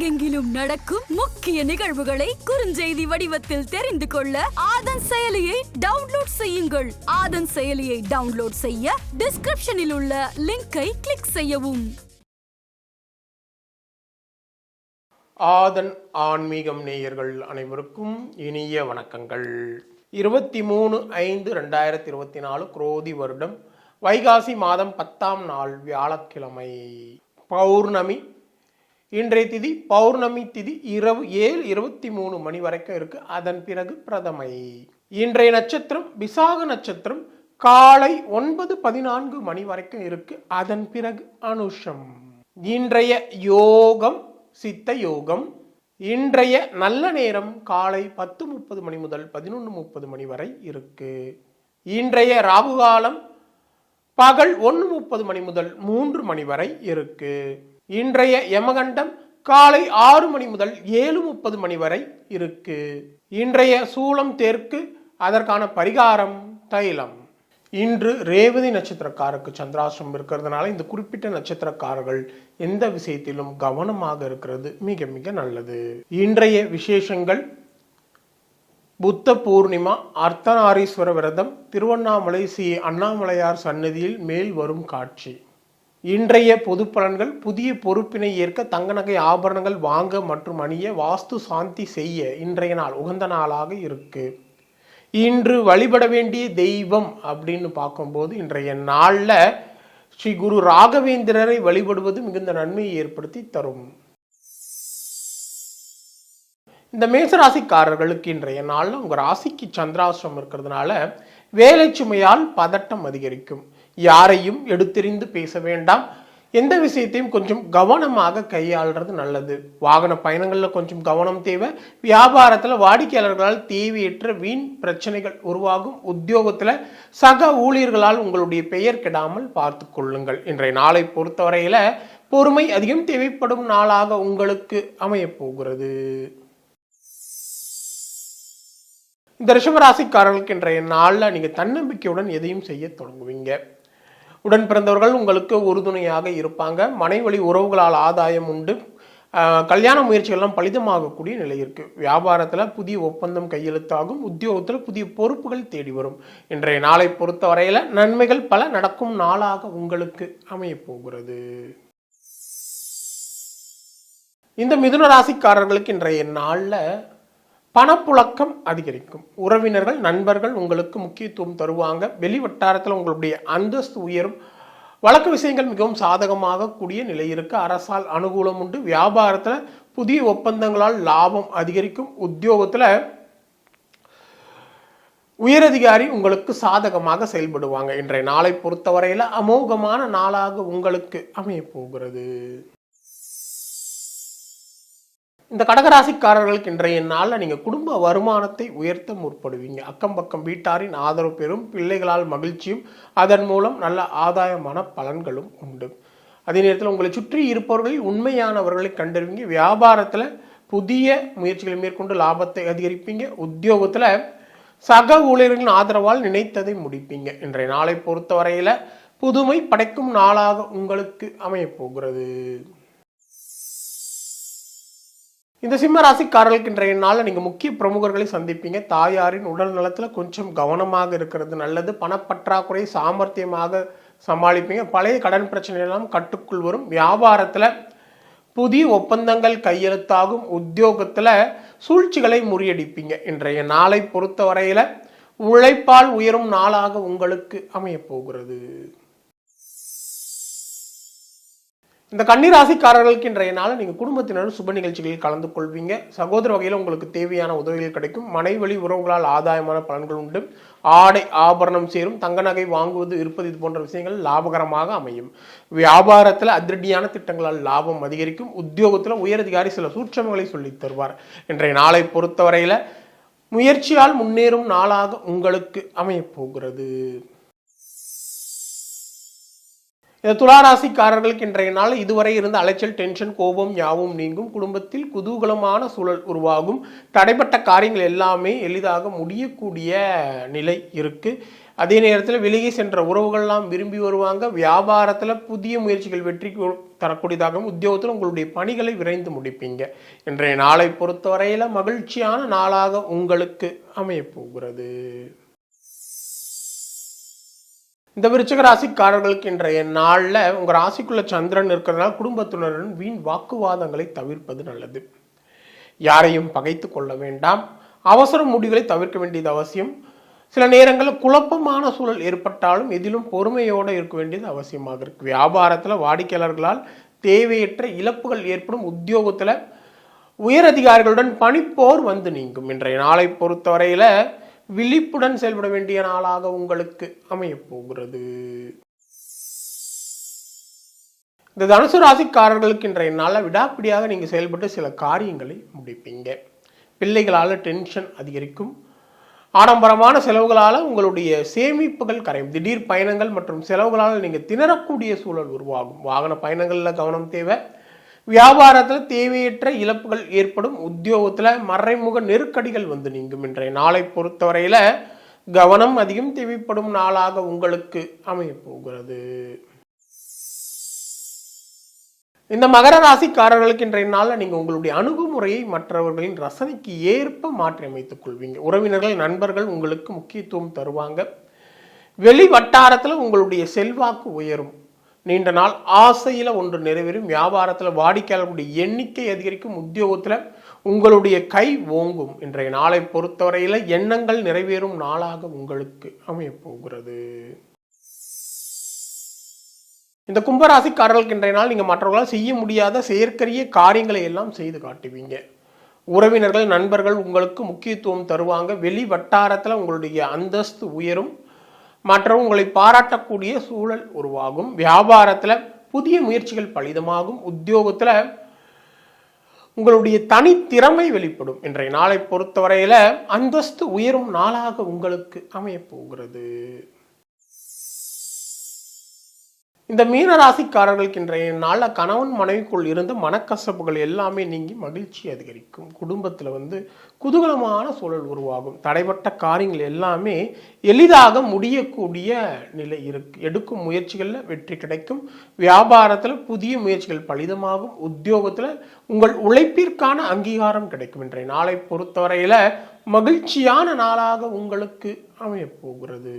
உலகெங்கிலும் நடக்கும் முக்கிய நிகழ்வுகளை குறுஞ்செய்தி வடிவத்தில் தெரிந்து கொள்ள ஆதன் செயலியை டவுன்லோட் செய்யுங்கள். ஆதன் செயலியை டவுன்லோட் செய்ய டிஸ்கிரிப்ஷனில் உள்ள லிங்கை கிளிக் செய்யவும். ஆதன் ஆன்மீகம் நேயர்கள் அனைவருக்கும் இனிய வணக்கங்கள். இருபத்தி மூணு ஐந்து ரெண்டாயிரத்தி இருபத்தி நாலு குரோதி வருடம் வைகாசி மாதம் பத்தாம் நாள் வியாழக்கிழமை. பௌர்ணமி இன்றைய திதி பௌர்ணமி திதி இரவு ஏழு இருபத்தி மூணு மணி வரைக்கும் இருக்கு. அதன் பிறகு பிரதமை. இன்றைய நட்சத்திரம் விசாக நட்சத்திரம் காலை ஒன்பது பதினான்கு மணி வரைக்கும் இருக்கு. அதன் பிறகு அனுஷம். இன்றைய யோகம் சித்த யோகம். இன்றைய நல்ல நேரம் காலை பத்து முப்பது மணி முதல் பதினொன்று முப்பது மணி வரை இருக்கு. இன்றைய ராகு காலம் பகல் ஒன்று முப்பது மணி முதல் மூன்று மணி வரை இருக்கு. இன்றைய யமகண்டம் காலை ஆறு மணி முதல் ஏழு முப்பது மணி வரை இருக்கு. இன்றைய சூலம் தேற்கு அதற்கான பரிகாரம் தைலம். இன்று ரேவதி நட்சத்திரக்காரருக்கு சந்திராசிரம் இருக்கிறதுனால இந்த குறிப்பிட்ட நட்சத்திரக்காரர்கள் எந்த விஷயத்திலும் கவனமாக இருக்கிறது மிக மிக நல்லது. இன்றைய விசேஷங்கள் புத்த பூர்ணிமா அர்த்தநாரீஸ்வர விரதம் திருவண்ணாமலை ஸ்ரீ அண்ணாமலையார் சன்னதியில் மேல் வரும் காட்சி. இன்றைய பொது பலன்கள் புதிய பொறுப்பினை ஏற்க தங்க நகை ஆபரணங்கள் வாங்க மற்றும் அணிய வாஸ்து சாந்தி செய்ய இன்றைய நாள் உகந்த நாளாக இருக்கு. இன்று வழிபட வேண்டிய தெய்வம் அப்படின்னு பார்க்கும்போது இன்றைய நாளில் ஸ்ரீ குரு ராகவேந்திரரை வழிபடுவது மிகுந்த நன்மையை ஏற்படுத்தி தரும். இந்த மேசராசிக்காரர்களுக்கு இன்றைய நாளில் உங்கள் ராசிக்கு சந்திராசிரம் இருக்கிறதுனால வேலை சுமையால் பதட்டம் அதிகரிக்கும். யாரையும் எடுத்தெறிந்து பேச வேண்டாம். எந்த விஷயத்தையும் கொஞ்சம் கவனமாக கையாளுறது நல்லது. வாகன பயணங்களில் கொஞ்சம் கவனம் தேவை. வியாபாரத்தில் வாடிக்கையாளர்களால் தேவையற்ற வீண் பிரச்சனைகள் உருவாகும். உத்தியோகத்தில் சக ஊழியர்களால் உங்களுடைய பெயர் கெடாமல் பார்த்து கொள்ளுங்கள். இன்றைய நாளை பொறுத்தவரையில் பொறுமை அதிகம் தேவைப்படும் நாளாக உங்களுக்கு அமையப்போகிறது இந்த ரிஷபராசிக்காரர்களுக்கு இன்றைய நாளில் நீங்கள் தன்னம்பிக்கையுடன் எதையும் செய்ய தொடங்குவீங்க. உடன் பிறந்தவர்கள் உங்களுக்கு உறுதுணையாக இருப்பாங்க. மனைவழி உறவுகளால் ஆதாயம் உண்டு. கல்யாண முயற்சிகள்லாம் பலிதமாகக்கூடிய நிலை இருக்குது வியாபாரத்தில் புதிய ஒப்பந்தம் கையெழுத்தாகும். உத்தியோகத்தில் புதிய பொறுப்புகள் தேடி வரும். இன்றைய நாளை பொறுத்தவரையில் நன்மைகள் பல நடக்கும் நாளாக உங்களுக்கு அமையப் போகிறது. இந்த மிதுன ராசிக்காரர்களுக்கு இன்றைய நாளில் பணப்புழக்கம் அதிகரிக்கும். உறவினர்கள் நண்பர்கள் உங்களுக்கு முக்கியத்துவம் தருவாங்க. வெளி வட்டாரத்தில் உங்களுடைய அந்தஸ்து உயரும். வழக்கு விஷயங்கள் மிகவும் சாதகமாக கூடிய நிலை இருக்கு. அரசால் அனுகூலம் உண்டு. வியாபாரத்தில் புதிய ஒப்பந்தங்களால் லாபம் அதிகரிக்கும். உத்தியோகத்தில் உயரதிகாரி உங்களுக்கு சாதகமாக செயல்படுவாங்க. இன்றைய நாளை பொறுத்தவரையில் அமோகமான நாளாக உங்களுக்கு அமைய போகிறது. இந்த கடகராசிக்காரர்களுக்கு இன்றைய நாளில் நீங்கள் குடும்ப வருமானத்தை உயர்த்த முற்படுவீங்க. அக்கம் பக்கம் வீட்டாரின் ஆதரவு பெறும் பிள்ளைகளால் மகிழ்ச்சியும் அதன் மூலம் நல்ல ஆதாயமான பலன்களும் உண்டு. அதே நேரத்தில் உங்களை சுற்றி இருப்பவர்களில் உண்மையானவர்களை கண்டறிவீங்க. வியாபாரத்தில் புதிய முயற்சிகளை மேற்கொண்டு லாபத்தை அதிகரிப்பீங்க. உத்தியோகத்தில் சக ஊழியர்களின் ஆதரவால் நினைத்ததை முடிப்பீங்க. இன்றைய நாளை பொறுத்தவரையில் புதுமை படைக்கும் நாளாக உங்களுக்கு அமையப் போகிறது. இந்த சிம்ம ராசிக்காரர்களுக்கு இன்றைய நாளில் நீங்கள் முக்கிய பிரமுகர்களை சந்திப்பீங்க. தாயாரின் உடல் நலத்தில் கொஞ்சம் கவனமாக இருக்கிறது நல்லது. பணப்பற்றாக்குறை சாமர்த்தியமாக சமாளிப்பீங்க. பழைய கடன் பிரச்சனை எல்லாம் கட்டுக்குள் வரும். வியாபாரத்தில் புதிய ஒப்பந்தங்கள் கையெழுத்தாகும். உத்தியோகத்தில் சூழ்ச்சிகளை முறியடிப்பீங்க. இன்றைய நாளை பொறுத்தவரையில் உழைப்பால் உயரும் நாளாக உங்களுக்கு அமையப் இந்த கன்னிராசிக்காரர்களுக்கு இன்றைய நாள் நீங்கள் குடும்பத்தினரும் சுப நிகழ்ச்சிகளில் கலந்து கொள்வீங்க. சகோதர வகையில் உங்களுக்கு தேவையான உதவிகள் கிடைக்கும். மனைவழி உறவுகளால் ஆதாயமான பலன்கள் உண்டு. ஆடை ஆபரணம் சேரும். தங்க நகை வாங்குவது இருப்பது இது போன்ற விஷயங்கள் லாபகரமாக அமையும். வியாபாரத்தில் அதிரடியான திட்டங்களால் லாபம் அதிகரிக்கும். உத்தியோகத்தில் உயரதிகாரி சில சூட்சமங்களை சொல்லித் தருவார். இன்றைய நாளை பொறுத்தவரையில் முயற்சியால் முன்னேறும் நாளாக உங்களுக்கு அமையப் போகிறது. இந்த துளாராசிக்காரர்களுக்கு இன்றைய நாள் இதுவரை இருந்த அலைச்சல் டென்ஷன் கோபம் யாவும் நீங்கும். குடும்பத்தில் குதூகலமான சூழல் உருவாகும். தடைப்பட்ட காரியங்கள் எல்லாமே எளிதாக முடியக்கூடிய நிலை இருக்குது அதே நேரத்தில் விலகி சென்ற உறவுகள்லாம் விரும்பி வருவாங்க. வியாபாரத்தில் புதிய முயற்சிகள் வெற்றி தரக்கூடியதாகவும் உத்தியோகத்தில் உங்களுடைய பணிகளை விரைந்து முடிப்பீங்க. இன்றைய நாளை பொறுத்தவரையில் மகிழ்ச்சியான நாளாக உங்களுக்கு அமையப்போகிறது இந்த விருச்சிக ராசிக்காரர்களுக்கு இன்றைய நாளில் உங்கள் ராசிக்குள்ள சந்திரன் இருக்கிறதுனால குடும்பத்தினருடன் வீண் வாக்குவாதங்களை தவிர்ப்பது நல்லது. யாரையும் பகைத்து கொள்ள வேண்டாம். அவசர முடிவுகளை தவிர்க்க வேண்டியது அவசியம். சில நேரங்களில் குழப்பமான சூழல் ஏற்பட்டாலும் எதிலும் பொறுமையோடு இருக்க வேண்டியது அவசியமாக இருக்கு. வியாபாரத்தில் வாடிக்கையாளர்களால் தேவையற்ற இழப்புகள் ஏற்படும். உத்தியோகத்தில் உயரதிகாரிகளுடன் பணிப்போர் வந்து நீங்கும். இன்றைய நாளை பொறுத்தவரையில் விழிப்புடன் செயல்பட வேண்டிய நாளாக உங்களுக்கு அமையப் போகிறது. இந்த தனுசு ராசிக்காரர்களுக்கு இன்றைய நாளில் விடாப்பிடியாக நீங்கள் செயல்பட்டு சில காரியங்களை முடிப்பீங்க. பிள்ளைகளால் டென்ஷன் அதிகரிக்கும். ஆடம்பரமான செலவுகளால் உங்களுடைய சேமிப்புகள் கரையும். திடீர் பயணங்கள் மற்றும் செலவுகளால் நீங்கள் திணறக்கூடிய சூழல் உருவாகும். வாகன பயணங்களில் கவனம் தேவை. வியாபாரத்தில் தேவையற்ற இழப்புகள் ஏற்படும். உத்தியோகத்தில் மறைமுக நெருக்கடிகள் வந்து நீங்கும் இன்றைய நாளை பொறுத்தவரையில் கவனம் அதிகம் தேவைப்படும் நாளாக உங்களுக்கு அமையப் போகிறது இந்த மகர ராசிக்காரர்களுக்கு இன்றைய நாளில் நீங்கள் உங்களுடைய அணுகுமுறையை மற்றவர்களின் ரசனைக்கு ஏற்ப மாற்றி அமைத்துக் கொள்வீங்க. உறவினர்கள் நண்பர்கள் உங்களுக்கு முக்கியத்துவம் தருவாங்க. வெளி வட்டாரத்தில் உங்களுடைய செல்வாக்கு உயரும். நீண்ட நாள் ஆசையில் ஒன்று நிறைவேறும். வியாபாரத்தில் வாடிக்கையாளர்களுடைய எண்ணிக்கை அதிகரிக்கும். உத்தியோகத்தில் உங்களுடைய கை ஓங்கும். இன்றைய நாளை பொறுத்தவரையில் எண்ணங்கள் நிறைவேறும் நாளாக உங்களுக்கு அமையப்போகிறது. இந்த கும்பராசிக்காரர்களுக்கு இன்றைய நாள் நீங்கள் மற்றவர்களால் செய்ய முடியாத செயற்கரிய காரியங்களை எல்லாம் செய்து காட்டுவீங்க. உறவினர்கள் நண்பர்கள் உங்களுக்கு முக்கியத்துவம் தருவாங்க. வெளி வட்டாரத்தில் உங்களுடைய அந்தஸ்து உயரும். மற்றவங்க உங்களை பாராட்டக்கூடிய சூழல் உருவாகும். வியாபாரத்தில் புதிய முயற்சிகள் பலிதமாகும். உத்தியோகத்தில் உங்களுடைய தனித்திறமை வெளிப்படும். இன்றைய நாளை பொறுத்தவரையில் அந்தஸ்து உயரும் நாளாக உங்களுக்கு அமையப் போகிறது இந்த மீன ராசிக்காரர்களுக்கு இன்றைய நாளில் கணவன் மனைவிக்குள் இருந்த மனக்கசப்புகள் எல்லாமே நீங்கி மகிழ்ச்சி அதிகரிக்கும். குடும்பத்தில் வந்து குதூகலமான சூழல் உருவாகும். தடைப்பட்ட காரியங்கள் எல்லாமே எளிதாக முடியக்கூடிய நிலை இருக்கு. எடுக்கும் முயற்சிகளில் வெற்றி கிடைக்கும். வியாபாரத்தில் புதிய முயற்சிகள் பலிதமாகும். உத்தியோகத்தில் உங்கள் உழைப்பிற்கான அங்கீகாரம் கிடைக்கும். இன்றைய நாளை பொறுத்தவரையில் மகிழ்ச்சியான நாளாக உங்களுக்கு அமையப் போகிறது